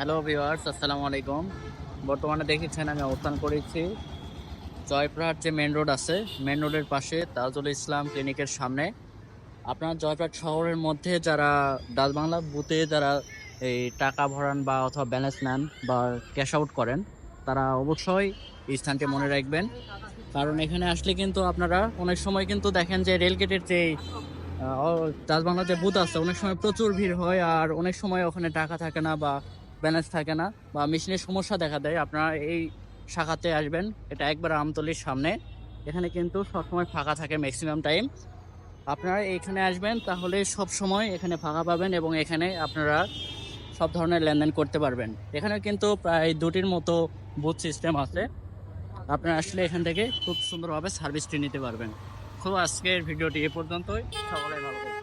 Hello viewers, আসসালামু আলাইকুম। বর্তমানে দেখেছেন আমি অবস্থান করেছি জয়পুরহাট যে মেন রোড আছে মেন রোডের পাশে তাজুল ইসলাম ক্লিনিকের সামনে। আপনার জয়পুরহাট শহরের মধ্যে যারা ডাল বাংলা বুথে যারা এই টাকা ভরান বা অথবা ব্যালেন্স নেন বা ক্যাশ আউট করেন, তারা অবশ্যই এই স্থানটি মনে রাখবেন। কারণ এখানে আসলে কিন্তু আপনারা অনেক সময় কিন্তু দেখেন যে রেলগেটের যে ডাল বাংলা যে বুথ আছে, অনেক সময় প্রচুর ভিড় হয় আর অনেক সময় ওখানে টাকা থাকে না বা ব্যালেন্স থাকে না বা মেশিনের সমস্যা দেখা দেয়, আপনারা এই শাখাতে আসবেন, এটা একবার আমতলির সামনে। এখানে কিন্তু সবসময় ফাঁকা থাকে ম্যাক্সিমাম টাইম আপনারা এখানে আসবেন, তাহলে সব সময় এখানে ফাঁকা পাবেন এবং এখানে আপনারা সব ধরনের লেনদেন করতে পারবেন। এখানে কিন্তু প্রায় দুটির মতো বুথ সিস্টেম আছে। আপনারা আসলে এখান থেকে খুব সুন্দরভাবে সার্ভিসটি নিতে পারবেন। খুব আজকের ভিডিওটি এ পর্যন্তই। সকলে ভালো।